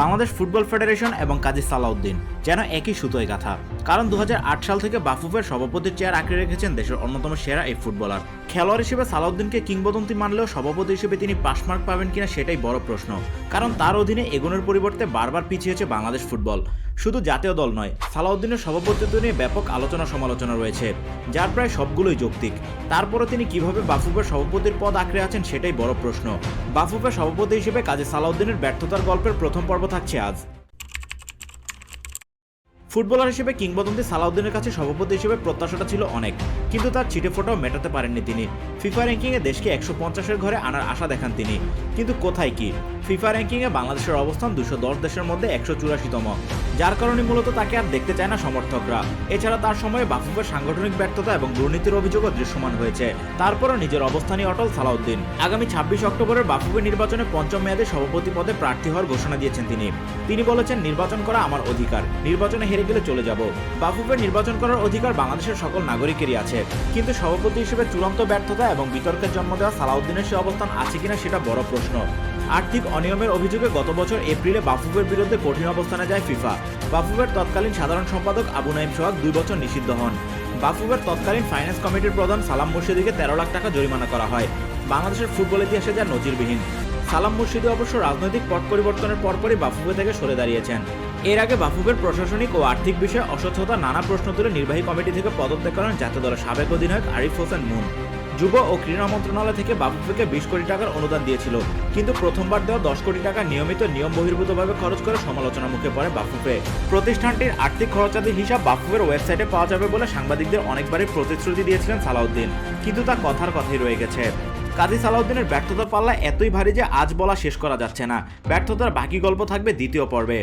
Bangladesh football federation এবং কাজী সালাউদ্দিন যেন একই সুতোয় গাথা। কারণ দু হাজার আট সাল থেকে বাফুফের সভাপতির চেয়ার আঁকড়ে রেখেছেন দেশের অন্যতম সেরা এই ফুটবলার। খেলোয়াড় হিসেবে সালাউদ্দিনকে কিংবদন্তি মানলেও সভাপতি হিসেবে তিনি পাশমার্ক পাবেন কিনা সেটাই বড় প্রশ্ন। কারণ তার অধীনে এগোনোর পরিবর্তে বারবার পিছিয়েছে বাংলাদেশ ফুটবল। শুধু জাতীয় দল নয়, সালাউদ্দিনের সভাপতিত্ব নিয়ে ব্যাপক আলোচনা সমালোচনা রয়েছে, যার প্রায় সবগুলোই যৌক্তিক। তারপরে তিনি কীভাবে বাফুফের সভাপতির পদ আঁকড়ে আছেন সেটাই বড় প্রশ্ন। বাফুফের সভাপতি হিসেবে কাজে সালাউদ্দিনের ব্যর্থতার গল্পের প্রথম পর্ব থাকছে আজ। ফুটবলার হিসেবে কিংবদন্তি সালাউদ্দিনের কাছে সভাপতি হিসেবে প্রত্যাশাটা ছিল অনেক, কিন্তু তার ছিটে ফোটাও মেটাতে পারেননি তিনি। ফিফা র্যাঙ্কিংয়ে দেশকে একশো পঞ্চাশের ঘরে আনার আশা দেখান তিনি। কিন্তু কোথায় কি? ফিফা র্যাঙ্কিংয়ে বাংলাদেশের অবস্থান দুশো দশ দেশের মধ্যে একশো চুরাশিতম, যার কারণে মূলত তাকে আর দেখতে চায় না সমর্থকরা। এছাড়া তার সময়ে বাফুফের সাংগঠনিক ব্যর্থতা এবং দুর্নীতির অভিযোগও দৃশ্যমান হয়েছে। তারপরও নিজের অবস্থানই অটল সালাউদ্দিন। আগামী ছাব্বিশ অক্টোবরের বাফুফের নির্বাচনে পঞ্চম মেয়াদে সভাপতি পদে প্রার্থী হওয়ার ঘোষণা দিয়েছেন তিনি। তিনি বলেছেন, নির্বাচন করা আমার অধিকার। নির্বাচনে হেরে গেলে চলে যাব। বাফুফের নির্বাচন করার অধিকার বাংলাদেশের সকল নাগরিকেরই আছে। কিন্তু সভাপতি হিসেবে চূড়ান্ত ব্যর্থতা এবং বিতর্কের জন্ম দেওয়া সালাউদ্দিনের সে অবস্থান আছে কিনা সেটা বড় প্রশ্ন। আর্থিক অনিয়মের অভিযোগে গত বছর এপ্রিলে বাফুফের বিরুদ্ধে কঠিন অবস্থানে যায় ফিফা। বাফুফের তৎকালীন সাধারণ সম্পাদক আবু নাইম সোহাগ দুই বছর নিষিদ্ধ হন। বাফুফের তৎকালীন ফাইন্যান্স কমিটির প্রধান সালাম মুর্শিদিকে তেরো লাখ টাকা জরিমানা করা হয়। বাংলাদেশের ফুটবল ইতিহাসে যা নজিরবিহীন। সালাম মুর্শিদি অবশ্য রাজনৈতিক পট পরিবর্তনের পরপরই বাফুফে থেকে সরে দাঁড়িয়েছেন। এর আগে বাফুফের প্রশাসনিক ও আর্থিক বিষয়ে অস্বচ্ছতা নানা প্রশ্ন তুলে নির্বাহী কমিটি থেকে পদত্যাগ করেন জাতীয় দলের সাবেক অধিনায়ক আরিফ হোসেন মুন। যুব ও ক্রীড়া মন্ত্রণালয় থেকে বাফুফেকে বিশ কোটি টাকার অনুদান দিয়েছিল। কিন্তু প্রথমবার দেওয়া দশ কোটি টাকা নিয়মিত নিয়ম বহির্ভূতভাবে খরচ করে সমালোচনার মুখে পড়ে বাফুফে প্রতিষ্ঠানটির আর্থিক খরচাদির হিসাব বাফুফের ওয়েবসাইটে পাওয়া যাবে বলে সাংবাদিকদের অনেকবারই প্রতিশ্রুতি দিয়েছিলেন সালাউদ্দিন। কিন্তু তা কথার কথাই রয়ে গেছে। কাজী সালাউদ্দিনের ব্যর্থতার পাল্লা এতই ভারী যে আজ বলা শেষ করা যাচ্ছে না। ব্যর্থতার বাকি গল্প থাকবে দ্বিতীয় পর্বে।